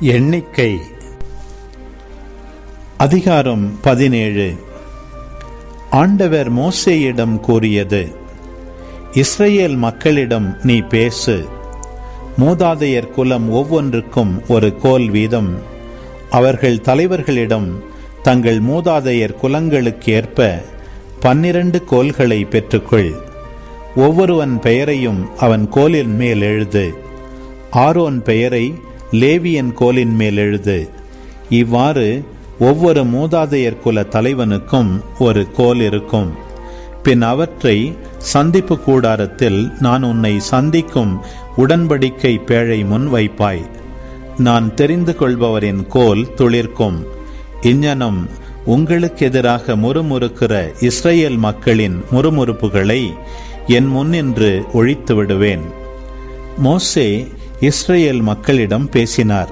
எண்ணிக்கை. அதிகாரம் பதினேழு. ஆண்டவர் மோசேயிடம் கூறியது இஸ்ரேல் மக்களிடம் நீ பேசு. மூதாதையர் குலம் ஒவ்வொன்றுக்கும் ஒரு கோல் வீதம். அவர்கள் தலைவர்களிடம் தங்கள் மூதாதையர் குலங்களுக்கு ஏற்ப பன்னிரண்டு கோல்களை பெற்றுக்கொள். ஒவ்வொருவன் பெயரையும் அவன் கோலின் மேல் எழுது. ஆரோன் பெயரை லேவியன் கோலின் மேல் எழுது இவ்வாறு ஒவ்வொரு மூதாதையர் குல தலைவனுக்கும் ஒரு கோல் இருக்கும். பின் அவற்றை சந்திப்பு கூடாரத்தில் நான் உன்னை சந்திக்கும் உடன்படிக்கை பேழை முன் வைப்பாய். நான் தெரிந்து கொள்பவரின் கோல் துளிர்க்கும். இஞ்ஞனம் உங்களுக்கு எதிராக முறுமுறுக்கிற இஸ்ரேல் மக்களின் முறுமுறுப்புகளை என் முன்னின்று ஒழித்து விடுவேன். மோசே இஸ்ரேல் மக்களிடம் பேசினார்.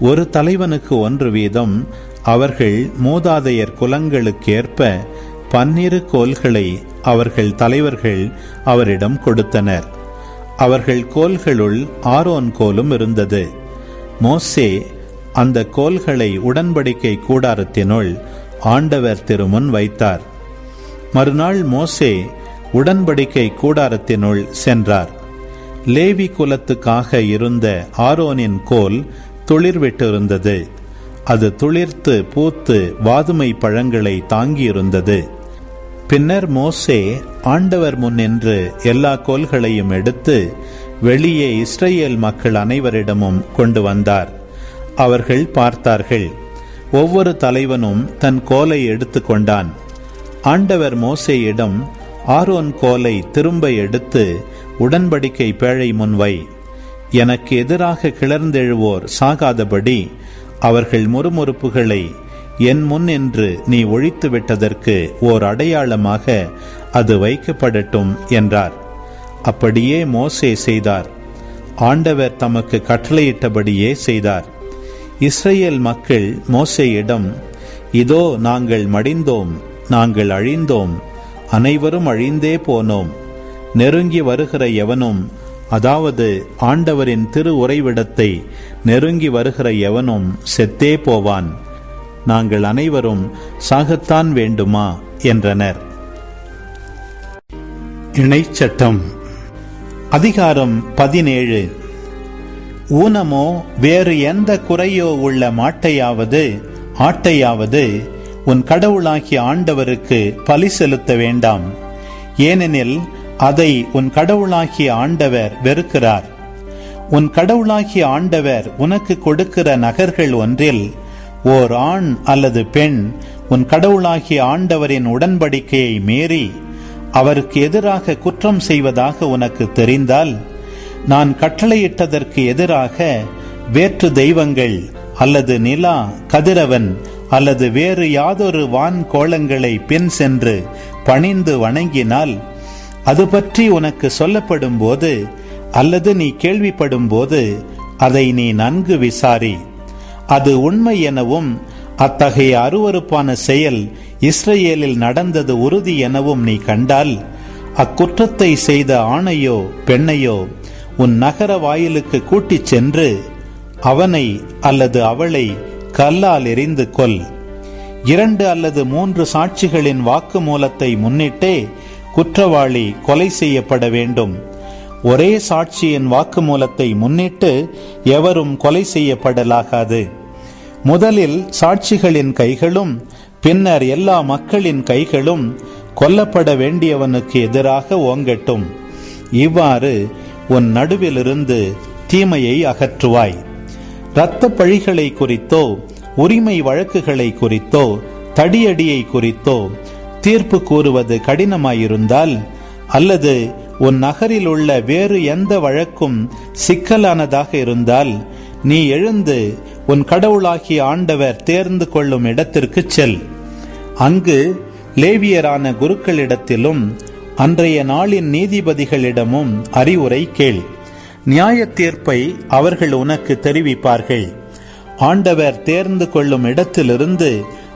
ஒரு தலைவனுக்கு ஒன்று வீதம் அவர்கள் மூதாதையர் குலங்களுக்கேற்ப பன்னிரு கோல்களை அவர்கள் தலைவர்கள் அவரிடம் கொடுத்தனர். அவர்கள் கோல்களுள் ஆரோன் கோலும் இருந்தது. மோசே அந்த கோல்களை உடன்படிக்கை கூடாரத்தினுள் ஆண்டவர் திருமுன் வைத்தார். மறுநாள் மோசே உடன்படிக்கை கூடாரத்தினுள் சென்றார். லேவி குலத்துக்காக இருந்த ஆரோனின் கோல் துளிர்விட்டிருந்தது. அது துளிர்த்து பூத்து வாதுமை பழங்களை தாங்கியிருந்தது. பின்னர் மோசே ஆண்டவர் முன்னின்று எல்லா கோல்களையும் எடுத்து வெளியே இஸ்ரேல் மக்கள் அனைவரிடமும் கொண்டு வந்தார். அவர்கள் பார்த்தார்கள் ஒவ்வொரு தலைவனும் தன் கோலை எடுத்துக்கொண்டான் ஆண்டவர் மோசேயிடம் ஆரோன் கோலை திரும்ப எடுத்து உடன்படிக்கை பேழை முன்வை. எனக்கு எதிராக கிளர்ந்தெழுவோர் சாகாதபடி அவர்கள் முறுமுறுப்புகளை என் முன் என்று நீ ஒழித்து விட்டதற்கு ஓர் அடையாளமாக அது வைக்கப்படட்டும் என்றார். அப்படியே மோசே செய்தார். ஆண்டவர் தமக்கு கட்டளையிட்டபடியே செய்தார். இஸ்ரேல் மக்கள் மோசேயிடம் இதோ நாங்கள் மடிந்தோம் நாங்கள் அழிந்தோம் அனைவரும் அழிந்தே போனோம். நெருங்கி வருகிற எவனும் அதாவது ஆண்டவரின் திரு உறைவிடத்தை நெருங்கி வருகிற எவனும் செத்தே போவான். நாங்கள் அனைவரும் சாகத்தான் வேண்டுமா? என்றனர். இணைச்சட்டம். அதிகாரம் பதினேழு. ஊனமோ வேறு எந்த குறையோ உள்ள மாட்டையாவது ஆட்டையாவது உன் கடவுளாகிய ஆண்டவருக்கு பலி செலுத்த வேண்டாம். ஏனெனில் அதை உன் கடவுளாகிய ஆண்டவர் வெறுக்கிறார். உன் கடவுளாகிய ஆண்டவர் உனக்கு கொடுக்கிற நகர்கள் ஒன்றில் ஓர் ஆண் அல்லது பெண் உன் கடவுளாகிய ஆண்டவரின் உடன்படிக்கையை மீறி அவருக்கு எதிராக குற்றம் செய்வதாக உனக்கு தெரிந்தால் நான் கட்டளையிட்டதற்கு எதிராக வேற்று தெய்வங்கள் அல்லது நிலா கதிரவன் அல்லது வேறு யாதொரு வான் கோலங்களை பின் சென்று பணிந்து வணங்கினால் அது பற்றி உனக்கு சொல்லப்படும் போது அல்லது நீ கேள்விப்படும் போது அதை நீ நன்கு விசாரி. அது உண்மை எனவும் அத்தகைய அருவறுப்பான செயல் இஸ்ரேலில் நடந்தது உறுதி எனவும் நீ கண்டால் அக்குற்றத்தை செய்த ஆணையோ பெண்ணையோ உன் நகர வாயிலுக்கு கூட்டிச் சென்று அவனை அல்லது அவளை கல்லால் எரிந்து கொள் இரண்டு அல்லது மூன்று சாட்சிகளின் வாக்குமூலத்தை முன்னிட்டே குற்றவாளி கொலை செய்யப்பட வேண்டும். ஒரே சாட்சியின் வாக்குமூலத்தை முன்னிட்டு எவரும் கொலை செய்யப்படலாகாது. முதலில் சாட்சிகளின் கைகளும் பின்னர் எல்லா மக்களின் கைகளும் கொல்லப்பட வேண்டியவனுக்கு எதிராக ஓங்கட்டும். இவ்வாறு உன் நடுவிலிருந்து தீமையை அகற்றுவாய். இரத்த பழிகளை குறித்தோ உரிமை வழக்குகளை குறித்தோ தடியடியை குறித்தோ தீர்ப்பு கூறுவது கடினமாயிருந்தால் அல்லது உன் நகரில் உள்ள வேறு எந்த வழக்கும் சிக்கலானதாக இருந்தால் நீ எழுந்து உன் கடவுளாகிய ஆண்டவர் தேர்ந்து கொள்ளும் இடத்திற்கு செல். அங்கு லேவியரான குருக்களிடத்திலும் அன்றைய நாளின் நீதிபதிகளிடமும் அறிவுரை கேள். நியாய தீர்ப்பை அவர்கள் உனக்கு தெரிவிப்பார்கள். ஆண்டவர் தேர்ந்து கொள்ளும் இடத்திலிருந்து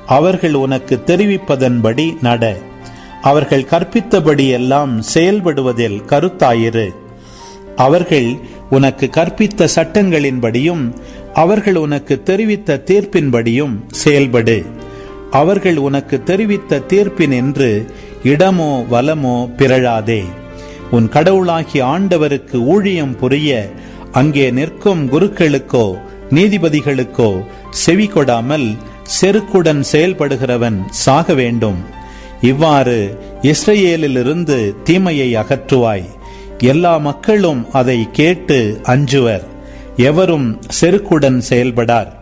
அவர்கள் உனக்கு தெரிவிப்பதன்படி நட. அவர்கள் கற்பித்தபடியெல்லாம் செயல்படுவதில் கருத்தாயிரு. அவர்கள் உனக்கு கற்பித்த சட்டங்களின்படியும் அவர்கள் உனக்கு தெரிவித்த தீர்ப்பின்படியும் செயல்படு. அவர்கள் உனக்கு தெரிவித்த தீர்ப்பினின்று இடமோ வலமோ பிறழாதே. உன் கடவுளாகிய ஆண்டவருக்கு ஊழியம் புரிய அங்கே நிற்கும் குருக்களுக்கோ நீதிபதிகளுக்கோ செவி கொடாமல் செருக்குடன் செயல்படுகிறவன் சாக வேண்டும். இவ்வாறு இஸ்ரேலிலிருந்து தீமையை அகற்றுவாய். எல்லா மக்களும் அதை கேட்டு அஞ்சுவர். எவரும் செருக்குடன் செயல்படார்.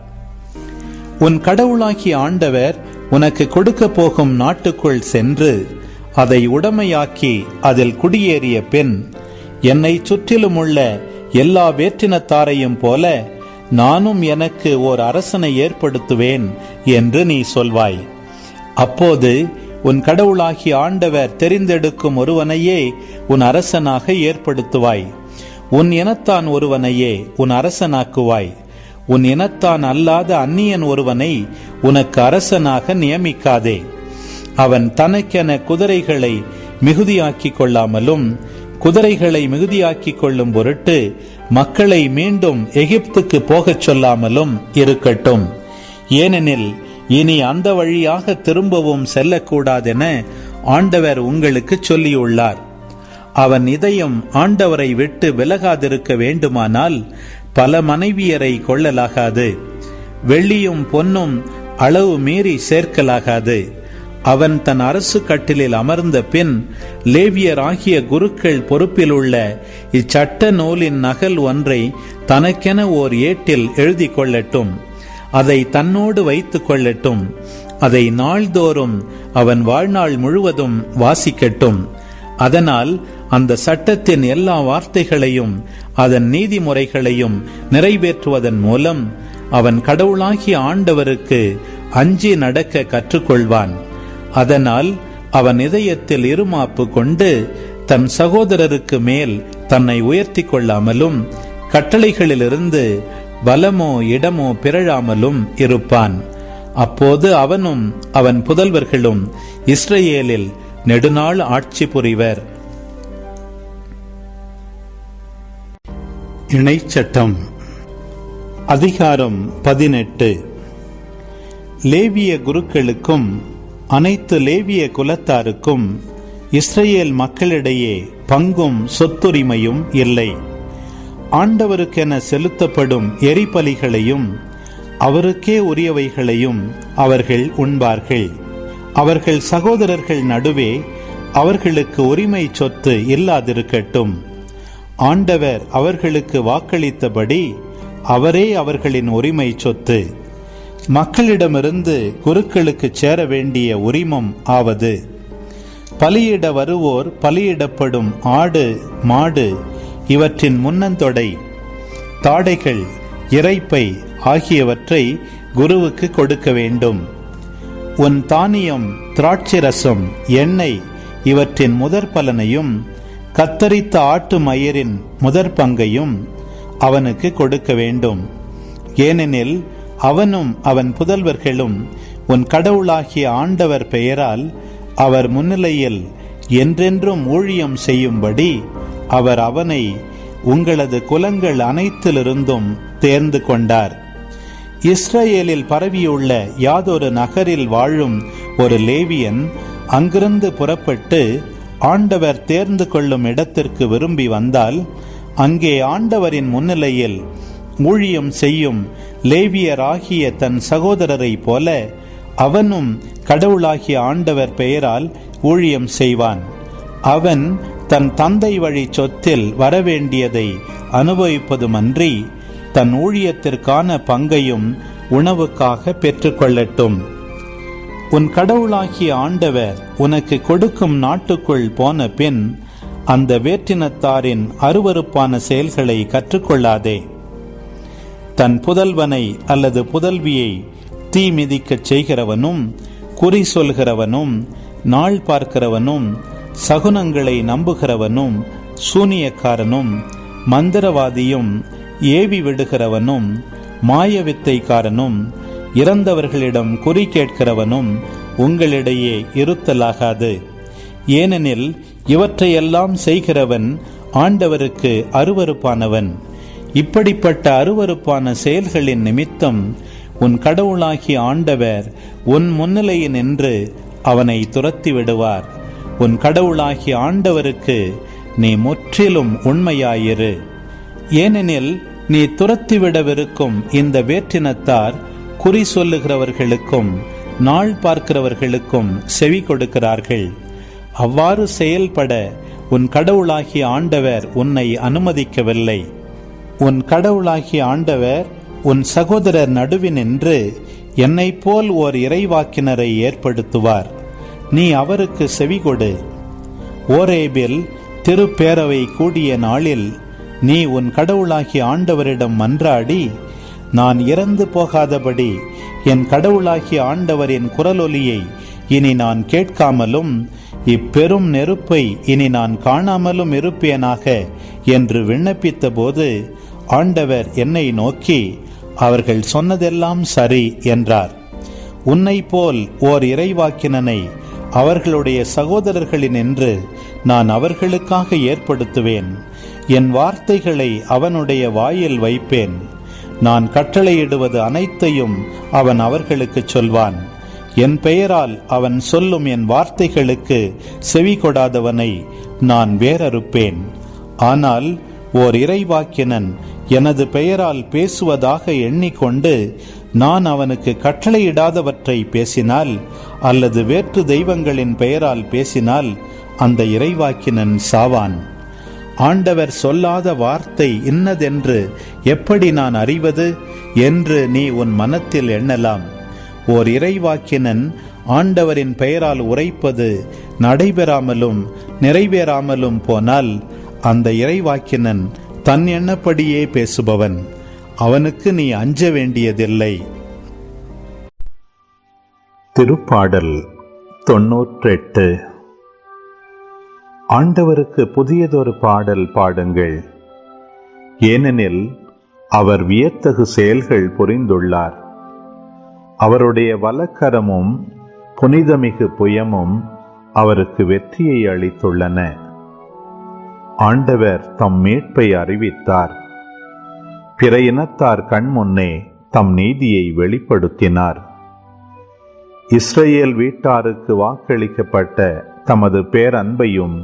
உன் கடவுளாகிய ஆண்டவர் உனக்கு கொடுக்க போகும் நாட்டுக்குள் சென்று அதை உடமையாக்கி அதில் குடியேறிய பின் என்னை சுற்றிலும் உள்ள எல்லா வேற்றினத்தாரையும் போல நானும் எனக்கு ஓர் அரசனை ஏற்படுத்துவேன் என்று நீ சொல்வாய். அப்போது உன் கடவுளாகி ஆண்டவர் தெரிந்தெடுக்கும் ஒருவனையே உன் அரசனாக ஏற்படுத்துவாய். உன் இனத்தான் ஒருவனையே உன் அரசனாக்குவாய். உன் இனத்தான் அல்லாத அந்நியன் ஒருவனை உனக்கு அரசனாக நியமிக்காதே. அவன் தனக்கென குதிரைகளை மிகுதியாக்கிக் கொள்ளாமலும் குதிரைகளை மிகுதியாக்கிக் கொள்ளும் பொருட்டு மக்களை மீண்டும் எகிப்துக்கு போகச் சொல்லாமலும் இருக்கட்டும். ஏனெனில் இனி அந்த வழியாக திரும்பவும் செல்லக்கூடாதென ஆண்டவர் உங்களுக்கு சொல்லியுள்ளார். அவன் இதயம் ஆண்டவரை விட்டு விலகாதிருக்க வேண்டுமானால் பல மனைவியரை கொள்ளலாகாது. வெள்ளியும் பொன்னும் அளவு மீறி சேர்க்கலாகாது. அவன் தன் அரசு கட்டிலில் அமர்ந்த பின் லேவியராகிய குருக்கள் பொறுப்பில் உள்ள இச்சட்ட நூலின் நகல் ஒன்றை தனக்கென ஓர் ஏட்டில் எழுதி கொள்ளட்டும். அதை தன்னோடு வைத்துக் கொள்ளட்டும். அதை நாள்தோறும் அவன் வாழ்நாள் முழுவதும் வாசிக்கட்டும். அதனால் அந்த சட்டத்தின் எல்லா வார்த்தைகளையும் அதன் நீதிமுறைகளையும் நிறைவேற்றுவதன் மூலம் அவன் கடவுளாகிய ஆண்டவருக்கு அஞ்சி நடக்க கற்றுக்கொள்வான். அதனால் அவன் இதயத்தில் இருமாப்பு கொண்டு தன் சகோதரருக்கு மேல் தன்னை உயர்த்தி கொள்ளாமலும் கட்டளைகளிலிருந்து பலமோ இடமோ பிறழாமலும் இருப்பான். அப்போது அவனும் அவன் புதல்வர்களும் இஸ்ரேலில் நெடுநாள் ஆட்சி புரிவர். இணைச்சட்டம். அதிகாரம் பதினெட்டு. லேவிய குருக்களுக்கும் அனைத்து லேவிய குலத்தாருக்கும் இஸ்ரேல் மக்களிடையே பங்கும் சொத்துரிமையும் இல்லை. ஆண்டவருக்கென செலுத்தப்படும் எரிபலிகளையும் அவருக்கே உரியவைகளையும் அவர்கள் உண்பார்கள். அவர்கள் சகோதரர்கள் நடுவே அவர்களுக்கு உரிமை சொத்து இல்லாதிருக்கட்டும். ஆண்டவர் அவர்களுக்கு வாக்களித்தபடி அவரே அவர்களின் உரிமை சொத்து. மக்களிடமிருந்து குருக்களுக்கு சேர வேண்டிய உரிமம் ஆவது. பலியிட வருவோர் பலியிடப்படும் ஆடு மாடு இவற்றின் முன்னந்தொடை தாடைகள் இறைப்பை ஆகியவற்றை குருவுக்கு கொடுக்க வேண்டும். உன் தானியம் திராட்சரசம் எண்ணெய் இவற்றின் முதற் பலனையும் கத்தரித்த ஆட்டு மயிரின் முதற் பங்கையும் அவனுக்கு கொடுக்க வேண்டும். ஏனெனில் அவனும் அவன் புதல்வர்களும் உன் கடவுளாகிய ஆண்டவர் பெயரால் அவர் முன்னிலையில் என்றென்றும் ஊழியம் செய்யும்படி அவர் அவனை உங்களது குலங்கள் அனைத்திலிருந்தும் தேர்ந்து கொண்டார். இஸ்ரேலில் பரவியுள்ள யாதொரு நகரில் வாழும் ஒரு லேவியன் அங்கிருந்து புறப்பட்டு ஆண்டவர் தேர்ந்து கொள்ளும் இடத்திற்கு விரும்பி வந்தால் அங்கே ஆண்டவரின் முன்னிலையில் ஊழியம் செய்யும் லேவியராகிய தன் சகோதரரைப் போல அவனும் கடவுளாகிய ஆண்டவர் பெயரால் ஊழியம் செய்வான். அவன் தன் தந்தை வழி சொத்தில் வரவேண்டியதை அனுபவிப்பதுமன்றி தன் ஊழியத்திற்கான பங்கையும் உணவுக்காக பெற்றுக்கொள்ளட்டும். உன் கடவுளாகிய ஆண்டவர் உனக்கு கொடுக்கும் நாட்டுக்குள் போன பின் அந்த வேற்றினத்தாரின் அருவருப்பான செயல்களை கற்றுக்கொள்ளாதே. தன் புதல்வனை அல்லது புதல்வியை தீ மிதிக்கச் செய்கிறவனும் குறி சொல்கிறவனும் நாள் பார்க்கிறவனும் சகுனங்களை நம்புகிறவனும் சூனியக்காரனும் மந்திரவாதியும் ஏவி விடுகிறவனும் மாயவித்தைக்காரனும் இறந்தவர்களிடம் குறி கேட்கிறவனும் உங்களிடையே இருத்தலாகாது. ஏனெனில் இவற்றையெல்லாம் செய்கிறவன் ஆண்டவருக்கு அருவருப்பானவன். இப்படிப்பட்ட அருவருப்பான செயல்களின் நிமித்தம் உன் கடவுளாகிய ஆண்டவர் உன் முன்னிலையில் நின்று அவனை துரத்தி விடுவார். உன் கடவுளாகிய ஆண்டவருக்கு நீ முற்றிலும் உண்மையாயிரு. ஏனெனில் நீ துரத்திவிடவிருக்கும் இந்த வேற்றினத்தார் குறி சொல்லுகிறவர்களுக்கும் நாள் பார்க்கிறவர்களுக்கும் செவி கொடுக்கிறார்கள். அவ்வாறு செயல்பட உன் கடவுளாகிய ஆண்டவர் உன்னை அனுமதிக்கவில்லை. உன் கடவுளாகிய ஆண்டவர் உன் சகோதரர் நடுவினின்று என்னைப் போல் ஓர் இறைவாக்கினரை ஏற்படுத்துவார். நீ அவருக்கு செவிகொடு ஓரேபில் திருப்பேரவை கூடிய நாளில் நீ உன் கடவுளாகிய ஆண்டவரிடம் மன்றாடி நான் இறந்து போகாதபடி என் கடவுளாகிய ஆண்டவரின் குரலொலியை இனி நான் கேட்காமலும் இப்பெரும் நெருப்பை இனி நான் காணாமலும் இருப்பேனாக என்று விண்ணப்பித்த போது ஆண்டவர் என்னை நோக்கி அவர்கள் சொன்னதெல்லாம் சரி என்றார். உன்னை போல் ஓர் இறைவாக்கினனை அவர்களுடைய சகோதரர்களின் என்று நான் அவர்களுக்காக ஏற்படுத்துவேன். என் வார்த்தைகளை அவனுடைய வாயில் வைப்பேன். நான் கட்டளையிடுவது அனைத்தையும் அவன் அவர்களுக்கு சொல்வான். என் பெயரால் அவன் சொல்லும் என் வார்த்தைகளுக்கு செவி கொடாதவனை நான் வேறறுப்பேன். ஆனால் ஓர் இறைவாக்கினன் எனது பெயரால் பேசுவதாக எண்ணிக்கொண்டு நான் அவனுக்கு கட்டளையிடாதவற்றை பேசினால் அல்லது வேற்று தெய்வங்களின் பெயரால் பேசினால் அந்த இறைவாக்கினன் சாவான். ஆண்டவர் சொல்லாத வார்த்தை இன்னதென்று எப்படி நான் அறிவது என்று நீ உன் மனத்தில் எண்ணலாம். ஓர் இறைவாக்கினன் ஆண்டவரின் பெயரால் உரைப்பது நடைபெறாமலும் நிறைவேறாமலும் போனால் அந்த இறைவாக்கினன் தன் எண்ணப்படியே பேசுபவன். அவனுக்கு நீ அஞ்ச வேண்டியதில்லை. திருப்பாடல் தொன்னூற்றெட்டு. ஆண்டவருக்கு புதியதொரு பாடல் பாடுங்கள். ஏனெனில் அவர் வியத்தகு செயல்கள் புரிந்துள்ளார். அவருடைய வலக்கரமும் புனிதமிகு புயமும் அவருக்கு வெற்றியை அளித்துள்ளன. ஆண்டவர் தம் மீட்பை அறிவித்தார். பிற இனத்தார் கண்முன்னே தம் நீதியை வெளிப்படுத்தினார். இஸ்ரேல் வீட்டாருக்கு வாக்களிக்கப்பட்ட தமது பேரன்பையும்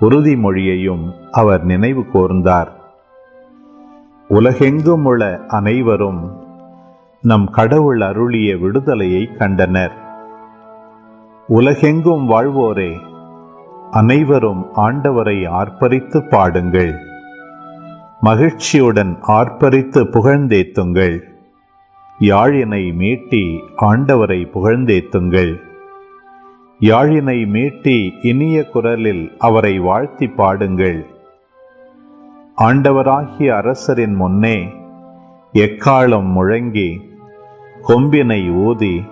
உறுதிமொழியையும் அவர் நினைவு கூர்ந்தார். உலகெங்கும் உள்ள அனைவரும் நம் கடவுள் அருளிய விடுதலையை கண்டனர். உலகெங்கும் வாழ்வோரே அனைவரும் ஆண்டவரை ஆர்ப்பரித்து பாடுங்கள். மகிழ்ச்சியுடன் ஆர்ப்பரித்து புகழ்ந்தேத்துங்கள். யாழினை மீட்டி ஆண்டவரை புகழ்ந்தேத்துங்கள். யாழினை மீட்டி இனிய குரலில் அவரை வாழ்த்தி பாடுங்கள். ஆண்டவராகிய அரசரின் முன்னே எக்காலம் முழங்கி கொம்பினை ஊதி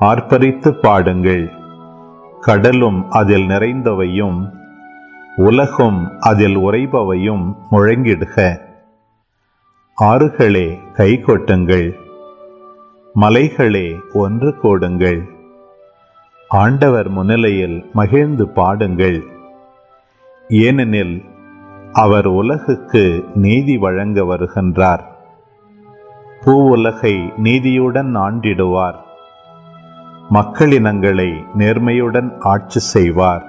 ஆர்ப்பரித்து பாடுங்கள். கடலும் அதில் நிறைந்தவையும் உலகும் அதில் உறைபவையும் முழங்கிடுக. ஆறுகளே கை கொட்டுங்கள் மலைகளே ஒன்று கூடுங்கள். ஆண்டவர் முன்னிலையில் மகிழ்ந்து பாடுங்கள். ஏனெனில் அவர் உலகுக்கு நீதி வழங்க வருகின்றார். பூவுலகை நீதியுடன் ஆண்டிடுவார். மக்களினங்களை நேர்மையுடன் ஆட்சி செய்வார்.